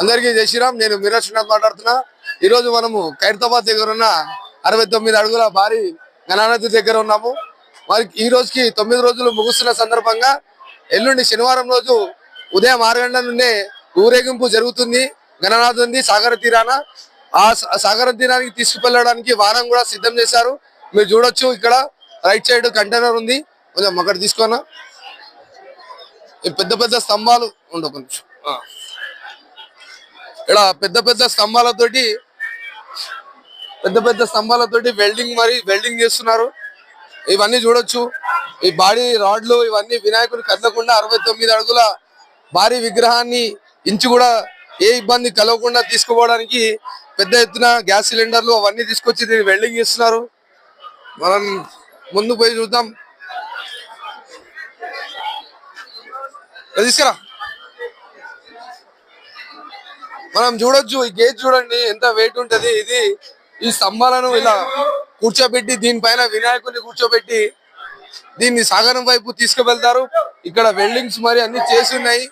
అందరికీ జై శ్రీరామ్. నేను మీరా శ్రీనాథ్ మాట్లాడుతున్నా. ఈరోజు మనము ఖైరతాబాద్ దగ్గర ఉన్న అరవై తొమ్మిది అడుగుల భారీ గణానది దగ్గర ఉన్నాము. మరి ఈ రోజుకి తొమ్మిది రోజులు ముగుస్తున్న సందర్భంగా ఎల్లుండి శనివారం రోజు ఉదయం ఆరు గంటల నుండే ఊరేగింపు జరుగుతుంది. గణనాథుంది సాగర తీరాన. ఆ సాగర తీరానికి తీసుకువెళ్ళడానికి వాహనం కూడా సిద్ధం చేశారు. మీరు చూడొచ్చు ఇక్కడ. రైట్ సైడ్ కంటైనర్ ఉంది. కొంచెం అక్కడ తీసుకున్నా పెద్ద పెద్ద స్తంభాలు ఉండవు కొంచెం ఇక్కడ పెద్ద పెద్ద స్తంభాలతోటి పెద్ద పెద్ద స్తంభాలతోటి వెల్డింగ్ మరి వెల్డింగ్ చేస్తున్నారు. ఇవన్నీ చూడొచ్చు. ఈ బాడీ రాడ్లు ఇవన్నీ వినాయకుని కదలకుండా అరవై తొమ్మిది అడుగుల భారీ విగ్రహాన్ని ఇంచు కూడా ఏ ఇబ్బంది కలగకుండా తీసుకుపోవడానికి పెద్ద ఎత్తున గ్యాస్ సిలిండర్లు అవన్నీ తీసుకొచ్చి దీన్ని వెల్డింగ్ చేస్తున్నారు. మనం ముందు పోయి చూద్దాం. తీసుకురా. మనం చూడొచ్చు ఈ గేజ్ చూడండి ఎంత వెయిట్ ఉంటది. ఇది ఈ స్తంభాలను ఇలా కూర్చోబెట్టి దీనిపైన వినాయకుడిని కూర్చోబెట్టి దీన్ని సాగరం వైపు తీసుకువెళ్తారు. ఇక్కడ వెల్డింగ్స్ మరి అన్ని చేసి ఉన్నాయి.